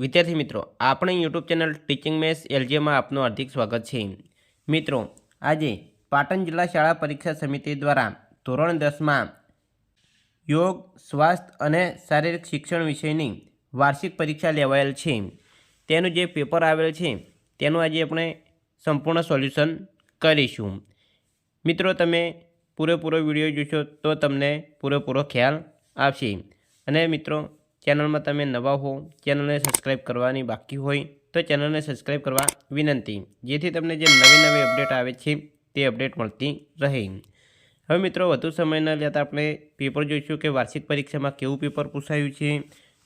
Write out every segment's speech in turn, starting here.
વિદ્યાર્થી મિત્રો, આપણી યુટ્યુબ ચેનલ ટીચિંગ મેસ એલજીમાં આપનું હાર્દિક સ્વાગત છે. મિત્રો, આજે પાટણ જિલ્લા શાળા પરીક્ષા સમિતિ દ્વારા ધોરણ દસમાં યોગ, સ્વાસ્થ્ય અને શારીરિક શિક્ષણ વિષયની વાર્ષિક પરીક્ષા લેવાયેલ છે. તેનું જે પેપર આવેલ છે, તેનું આજે આપણે સંપૂર્ણ સોલ્યુશન કરીશું. મિત્રો, તમે પૂરેપૂરો વીડિયો જોશો તો તમને પૂરેપૂરો ખ્યાલ આવશે. અને મિત્રો ચેનલમાં તમે નવા હો, ચેનલને સબસ્ક્રાઈબ કરવાની બાકી હોય, તો ચેનલને સબસ્ક્રાઈબ કરવા વિનંતી. જેથી તમને જે નવી નવી અપડેટ આવે છે, તે અપડેટ મળતી રહે. હવે મિત્રો, વધુ સમય ન લેતા આપણે પેપર જોઈશું કે વાર્ષિક પરીક્ષામાં કેવું પેપર પૂછાયું છે.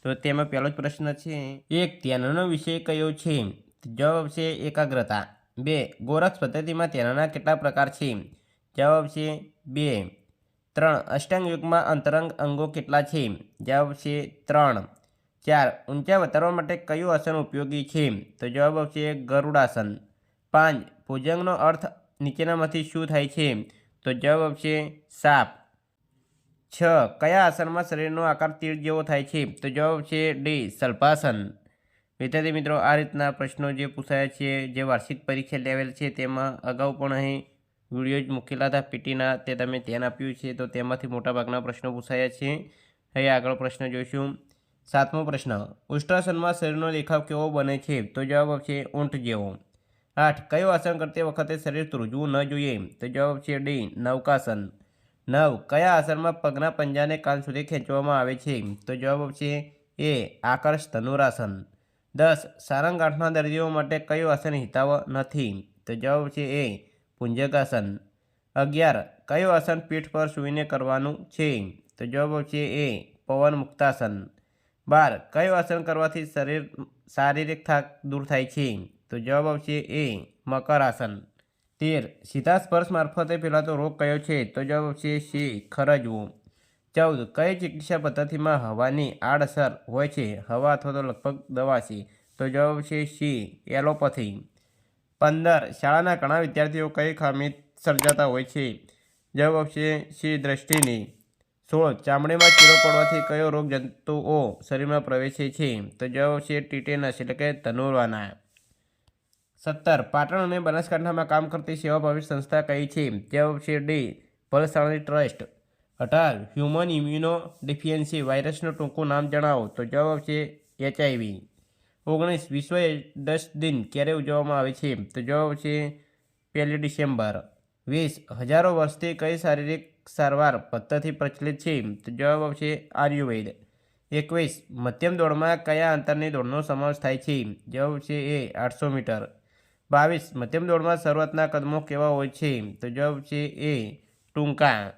તો તેમાં પહેલો જ પ્રશ્ન છે, એક ધ્યાનનો વિષય કયો છે? જવાબ છે એકાગ્રતા. બે, ગોરક્ષ પદ્ધતિમાં ધ્યાનના કેટલા પ્રકાર છે? જવાબ છે બે ત્રણ. અષ્ટાંગ યુગમાં અંતરંગ અંગો કેટલા છે? જવાબ છે ત્રણ. ચાર. ઊંચા વધારવા માટે કયું આસન ઉપયોગી છે? તો જવાબ આવશે ગરુડાસન. પાંચ. ભુજંગનો અર્થ નીચેનામાંથી શું થાય છે? તો જવાબ આવશે સાપ. છ. કયા આસનમાં શરીરનો આકાર તીર જેવો થાય છે? તો જવાબ છે ડી. સલ્પાસન. વિદ્યાર્થી મિત્રો, આ રીતના પ્રશ્નો જે પૂછાયા છે, જે વાર્ષિક પરીક્ષા લેવલ છે, તેમાં અગાઉ પણ અહીં વીડિયો જ મૂકેલા હતા. પીટીના તે તમે ધ્યાન આપ્યું છે તો તેમાંથી મોટાભાગના પ્રશ્નો પૂછાયા છે. હવે આગળ પ્રશ્ન જોઈશું. સાતમો પ્રશ્ન, ઉષ્ટ્રાસનમાં શરીરનો દેખાવ કેવો બને છે? તો જવાબ આવશે ઊંટ જેવો. આઠ, કયો આસન કરતી વખતે શરીર ત્રુજવું ન જોઈએ? તો જવાબ છે ડી, નૌકાસન. નવ, કયા આસનમાં પગના પંજાને કાન સુધી ખેંચવામાં આવે છે? તો જવાબ આવશે એ, આકર્ષ ધનુરાસન. દસ સારંગ આઠના દર્દીઓ માટે કયું આસન હિતાવ નથી? તો જવાબ છે એ પુંજકાસન. અગિયાર, કયું આસન પીઠ પર સૂઈને કરવાનું છે? તો જવાબ આવશે એ, પવન મુક્તાસન. બાર, કયું આસન કરવાથી શરીર શારીરિક થાક દૂર થાય છે? તો જવાબ આવશે એ મકર આસન તેર, સીધા સ્પર્શ મારફતે ફેલાતો રોગ કયો છે? તો જવાબ આવશે સી, ખરજવું. ચૌદ, કઈ ચિકિત્સા પદ્ધતિમાં હવાની આડઅસર હોય છે? હવા અથવા તો લગભગ દવા છે. તો જવાબ છે સી, એલોપથી. પંદર શાળાના ઘણા વિદ્યાર્થીઓ કઈ ખામી સર્જાતા હોય છે? જવાબ આવશે સી, દ્રષ્ટિની. સોળ, ચામડીમાં ચીરો પડવાથી કયો રોગ જંતુઓ શરીરમાં પ્રવેશે છે? તો જવાબ આવશે ટીટેનસ, એટલે કે ધનુર્વાના. સત્તર, પાટણ અને બનાસકાંઠામાં કામ કરતી સેવાભાવી સંસ્થા કઈ છે? જવાબ છે ડી ભલસાણી ટ્રસ્ટ. અઢાર, હ્યુમન ઇમ્યુનો ડિફિયન્સી વાયરસનું ટૂંકું નામ જણાવો. તો જવાબ છે એચઆઈવી. ઓગણીસ, વિશ્વ દસ દિન ક્યારે ઉજવવામાં આવે છે? તો જવાબ છે પહેલી ડિસેમ્બર. વીસ, હજારો વર્ષથી કઈ શારીરિક સારવાર પદ્ધતિ પ્રચલિત છે? તો જવાબ આવશે આયુર્વેદ. એકવીસ, મધ્યમ દોડમાં કયા અંતરની દોડનો સમાવેશ થાય છે? જવાબ છે એ, આઠસો મીટર. બાવીસ, મધ્યમ દોડમાં શરૂઆતના કદમો કેવા હોય છે? તો જવાબ છે એ, ટૂંકા.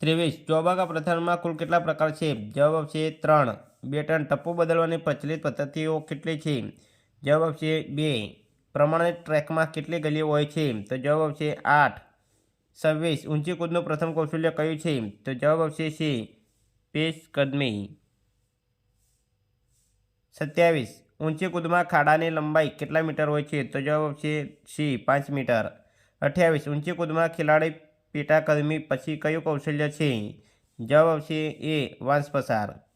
ત્રેવીસ ચોબાગા પ્રથાનમાં કુલ કેટલા પ્રકાર છે? જવાબ આવશે ત્રણ. બે ત્રણ ટપ્પો બદલવાની પ્રચલિત પદ્ધતિઓ કેટલી છે? જવાબ આવશે બે. પ્રમાણિત ટ્રેકમાં કેટલી ગલીઓ હોય છે? તો જવાબ આવશે આઠ. છવ્વીસ. ઊંચી કૂદનું પ્રથમ કૌશલ્ય કયું છે? તો જવાબ આવશે છે પેશ કદમી સત્યાવીસ. ઊંચી કૂદમાં ખાડાની લંબાઈ કેટલા મીટર હોય છે? તો જવાબ આવશે સી. પાંચ મીટર. અઠ્યાવીસ. ઊંચી કૂદમાં ખેલાડી પેટા કદમી પછી કયું કૌશલ્ય છે? જવાબ આવશે એ. વાંસ પસાર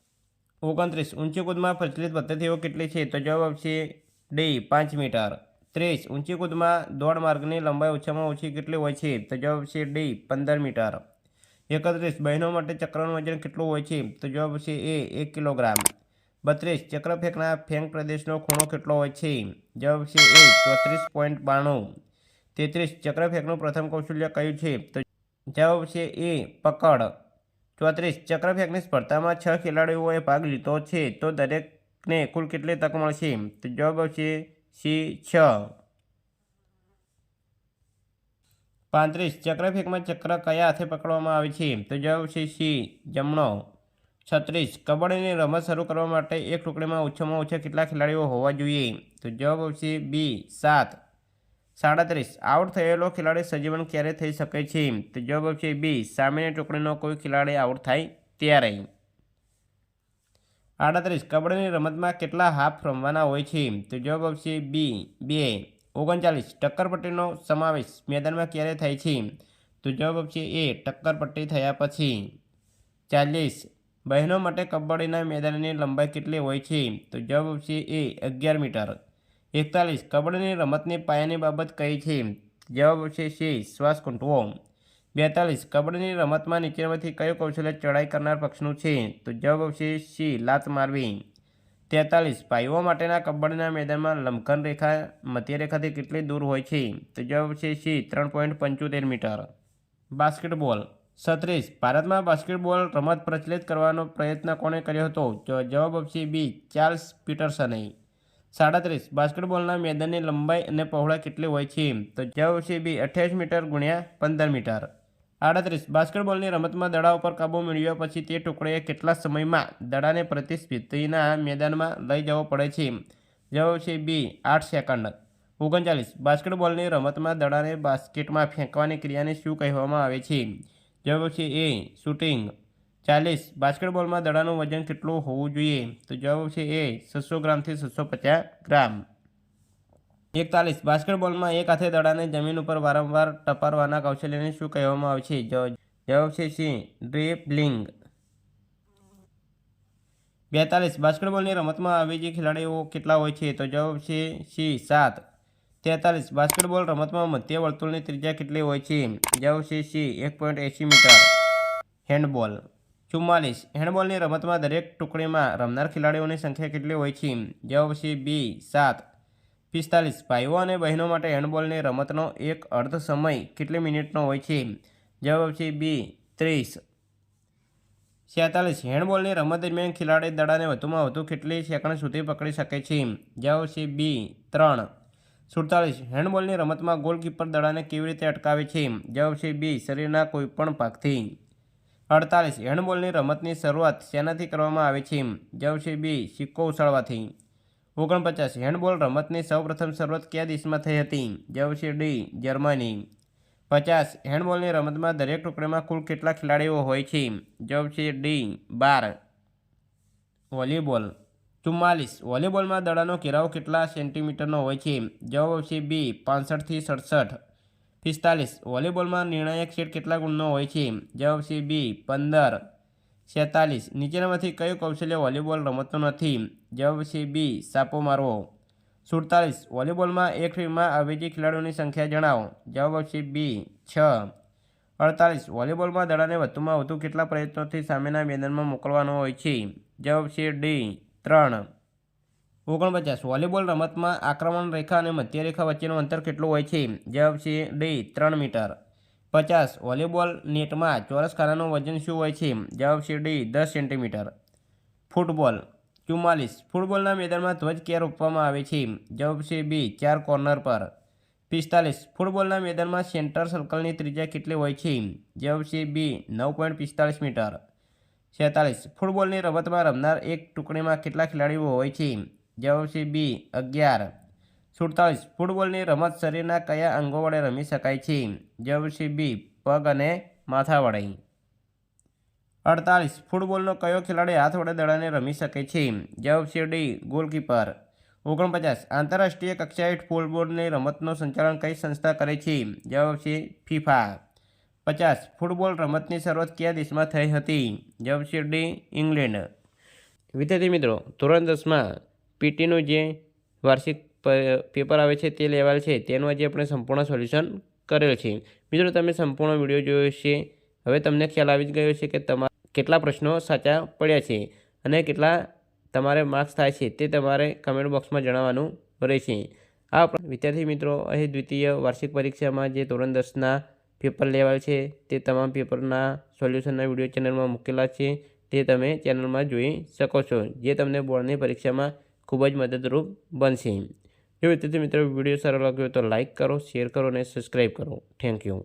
ઓગણત્રીસ. ઊંચી કૂદમાં પ્રચલિત પદ્ધતિઓ કેટલી છે? તો જવાબ આવશે ડી, પાંચ મીટર. ત્રીસ. ઊંચી કૂદમાં દોડ માર્ગની લંબાઈ ઓછામાં ઓછી કેટલી હોય છે? તો જવાબ છે ડી, પંદર મીટર. એકત્રીસ. બહેનો માટે ચક્રનું વજન કેટલું હોય છે? તો જવાબ છે એ, એક કિલોગ્રામ. બત્રીસ. ચક્ર ફેંકના ફેંક પ્રદેશનો ખૂણો કેટલો હોય છે? જવાબ છે એ, ચોત્રીસ પોઈન્ટ બાણું. તેત્રીસ. ચક્ર ફેંકનું પ્રથમ કૌશલ્ય કયું છે? તો જવાબ છે એ, પકડ. ચોત્રીસ ચક્ર ફેંકની સ્પર્ધામાં છ ખેલાડીઓએ ભાગ લીધો છે, તો દરેકને કુલ કેટલી તક મળશે? તો જવાબ આવશે સી, છ. પાંત્રીસ ચક્ર ફેંકમાં ચક્ર કયા હાથે પકડવામાં આવે છે? તો જવાબ આવશે સી, જમણો. છત્રીસ, કબડ્ડીની રમત શરૂ કરવા માટે એક ટુકડીમાં ઓછામાં ઓછા કેટલા ખેલાડીઓ હોવા જોઈએ? તો જવાબ આવશે બી, સાત. સાડત્રીસ. આઉટ થયેલો ખેલાડી સજીવન ક્યારે થઈ શકે છે? તો જવાબ આવશે બી. સામેની ટુકડીનો કોઈ ખેલાડી આઉટ થાય ત્યારે. આડત્રીસ. કબડ્ડીની રમતમાં કેટલા હાફ રમવાના હોય છે? તો જવાબ આવશે બી. બે. ઓગણચાલીસ. ટક્કરપટ્ટીનો સમાવેશ મેદાનમાં ક્યારે થાય છે? તો જવાબ આવશે એ. ટક્કરપટ્ટી થયા પછી. ચાલીસ. બહેનો માટે કબડ્ડીના મેદાનની લંબાઈ કેટલી હોય છે? તો જવાબ આવશે એ. અગિયાર મીટર. એકતાલીસ. કબડ્ડીની રમતની પાયાની બાબત કઈ છે? જવાબ છે સી. શ્વાસ ખૂંટવો બેતાલીસ. કબડ્ડીની રમતમાં નીચેમાંથી કયું કૌશલ્ય ચડાઈ કરનાર પક્ષનું છે? તો જવાબ આવશે સી. લાત મારવી. તેતાલીસ. ભાઈઓ માટેના કબડ્ડીના મેદાનમાં લંકન રેખા મધ્ય રેખાથી કેટલી દૂર હોય છે? તો જવાબ છે સી. ત્રણ પોઈન્ટ પંચોતેર મીટર. બાસ્કેટબોલ. સત્રીસ ભારતમાં બાસ્કેટબોલ રમત પ્રચલિત કરવાનો પ્રયત્ન કોણે કર્યો હતો? જવાબ આવશે બી. ચાર્લ્સ પીટરસને. સાડત્રીસ. બાસ્કેટબોલના મેદાનની લંબાઈ અને પહોળા કેટલી હોય છે? તો જવાબ છે બી, અઠ્યાવીસ મીટર ગુણ્યા પંદર મીટર. આડત્રીસ. બાસ્કેટબોલની રમતમાં દડા ઉપર કાબુ મેળવ્યા પછી તે ટુકડીએ કેટલા સમયમાં દડાને પ્રતિસ્પર્ધીના મેદાનમાં લઈ જવો પડે છે? જવાબ છે બી, આઠ સેકન્ડ. ઓગણચાલીસ. બાસ્કેટબોલની રમતમાં દડાને બાસ્કેટમાં ફેંકવાની ક્રિયાને શું કહેવામાં આવે છે? જવાબ છે એ, શૂટિંગ. ચાલીસ. બાસ્કેટબોલમાં દડાનું વજન કેટલું હોવું જોઈએ? તો જવાબ છે એ, છસો ગ્રામથી છસો પચાસ ગ્રામ. એકતાલીસ. બાસ્કેટબોલમાં એક હાથે દડાને જમીન ઉપર વારંવાર ટપારવાના કૌશલ્યને શું કહેવામાં આવે છે? જવાબ છે સી, ડ્રિબલિંગ. બેતાલીસ. બાસ્કેટબોલની રમતમાં અવેજી ખેલાડીઓ કેટલા હોય છે? તો જવાબ છે સી, સાત. તેતાલીસ. બાસ્કેટબોલ રમતમાં મધ્ય વર્તુળની ત્રિજ્યા કેટલી હોય છે? જવાબ છે સી, એક મીટર. હેન્ડબોલ. ચુમ્માલીસ. હેન્ડબોલની રમતમાં દરેક ટુકડીમાં રમનાર ખેલાડીઓની સંખ્યા કેટલી હોય છે? જવાબ છે બી, સાત. પિસ્તાલીસ. ભાઈઓ અને બહેનો માટે હેન્ડબોલની રમતનો એક અર્ધ સમય કેટલી મિનિટનો હોય છે? જવાબ છે બી, ત્રીસ. છેતાલીસ. હેન્ડબોલની રમત દરમિયાન ખેલાડી દડાને વધુમાં વધુ કેટલી સેકન્ડ સુધી પકડી શકે છે? જવાબ છે બી, ત્રણ. સુડતાલીસ. હેન્ડબોલની રમતમાં ગોલકીપર દડાને કેવી રીતે અટકાવે છે? જવાબ છે બી, શરીરના કોઈપણ ભાગથી. અડતાલીસ હેન્ડબોલની રમતની શરૂઆત શેનાથી કરવામાં આવે છે? જવાબ બી, સિક્કો ઉછાળવાથી. ઓગણપચાસ હેન્ડબોલ રમતની સૌપ્રથમ શરૂઆત કયા દેશમાં થઈ હતી? જવાબ ડી, જર્મની. પચાસ હેન્ડબોલની રમતમાં દરેક ટુકડીમાં કુલ કેટલા ખેલાડીઓ હોય છે? જવાબ ડી, બાર. વોલીબોલ. ચુમ્માલીસ, વોલીબોલમાં દડાનો ઘેરાવ કેટલા સેન્ટીમીટરનો હોય છે? જવાબ છે બી, પાંસઠથી સડસઠ. પિસ્તાલીસ. વોલીબોલમાં નિર્ણાયક સેટ કેટલા ગુણનો હોય છે? જવાબ છે બી, પંદર. છેતાલીસ. નીચેનામાંથી કયું કૌશલ્ય વોલીબોલ રમતો નથી? જવાબ છે બી, સાપો મારવો. સુડતાલીસ. વોલીબોલમાં એક ટીમમાં અવેજી ખેલાડીઓની સંખ્યા જણાવો. જવાબ છે બી, છ. અડતાલીસ. વોલીબોલમાં દડાને વધુમાં વધુ કેટલા પ્રયત્નોથી સામેના મેદાનમાં મોકલવાનો હોય છે? જવાબ છે ડી, ત્રણ. ઓગણપચાસ, વોલીબોલ રમતમાં આક્રમણ રેખા અને મધ્ય રેખા વચ્ચેનું અંતર કેટલું હોય છે? જવાબ છે ડી, ત્રણ મીટર. પચાસ, વોલીબોલ નેટમાં ચોરસ ખાનાનું વજન શું હોય છે? જવાબ છે ડી, દસ સેન્ટીમીટર. ફૂટબોલ, ચુમ્માલીસ, ફૂટબોલના મેદાનમાં ધ્વજ ક્યાં રોપવામાં આવે છે? જવાબ છે બી, ચાર કોર્નર પર. પિસ્તાલીસ, ફૂટબોલના મેદાનમાં સેન્ટર સર્કલની ત્રિજ્યા કેટલી હોય છે? જવાબ છે બી, નવ પોઈન્ટ પિસ્તાલીસ મીટર. છેતાલીસ, ફૂટબોલની રમતમાં રમનાર એક ટુકડીમાં કેટલા ખેલાડીઓ હોય છે? જવાબ બી, અગિયાર. સુડતાલીસ. ફૂટબોલની રમત શરીરના કયા અંગો વડે રમી શકાય છે? જવાબ બી, પગ અને માથા અડતાલીસ. ફૂટબોલનો કયો ખેલાડી હાથ વડે દડાને રમી શકે છે? જવાબ છે ડી, ગોલકીપર. ઓગણપચાસ. આંતરરાષ્ટ્રીય કક્ષાએ ફૂટબોલની રમતનું સંચાલન કઈ સંસ્થા કરે છે? જવાબ છે ફીફા. પચાસ. ફૂટબોલ રમતની શરૂઆત કયા દેશમાં થઈ હતી? જવાબ છે ડી, ઇંગ્લેન્ડ. વિદ્યાર્થી મિત્રો, ધોરણ દસમાં પીટીનું જે વાર્ષિક પેપર આવે છે તે લેવલ છે, તેનું આજે આપણે સંપૂર્ણ સોલ્યુશન કરેલ છે. મિત્રો, તમે સંપૂર્ણ વીડિયો જોયો છે હવે તમને ખ્યાલ આવી જ ગયો છે કે તમારા કેટલા પ્રશ્નો સાચા પડ્યા છે અને કેટલા તમારે માર્ક્સ થાય છે તે તમારે કમેન્ટ બોક્સમાં જણાવવાનું રહેશે. આ વિદ્યાર્થી મિત્રો, અહીં દ્વિતીય વાર્ષિક પરીક્ષામાં જે ધોરણ દસના પેપર લેવાય છે, તે તમામ પેપરના સોલ્યુશનના વીડિયો ચેનલમાં મૂકેલા છે, તે તમે ચેનલમાં જોઈ શકો છો. જે તમને બોર્ડની પરીક્ષામાં ખૂબ જ મદદરૂપ બનશે જો વિદ્યાર્થી મિત્રો, વીડિયો સારો લાગ્યો તો લાઇક કરો, શેર કરો અને સબસ્ક્રાઈબ કરો. Thank you